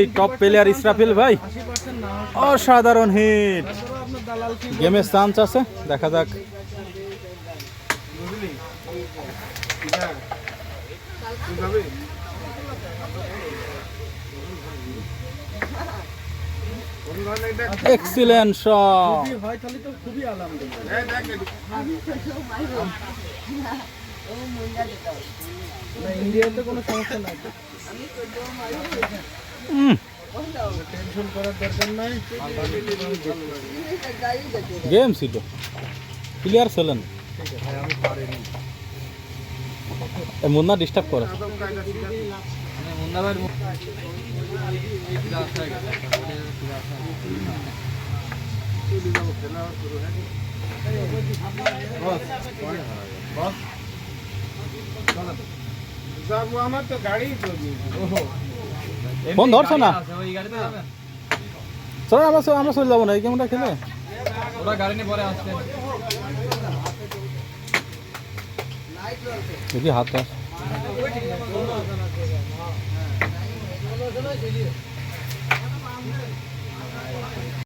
এই top player Israfil ভাই। অসাধারণ হিট গেমের চান্স আছে, দেখা যাক। এক্সিলেন্ট ইন্ডিয়াতে কোনো সমস্যা নাই টেনশন করার দরকার নাই গেম ছিল প্লেয়ার ছিলেন এ মুন্না ডিস্টার্ব করে। আমার তো গাড়ি ফোন ধরছ না চলো আমরা আমরা চলে যাব না এই গেমটা খেলে ওরা গাড়ি নিয়ে পরে আসছে দেখি হাতে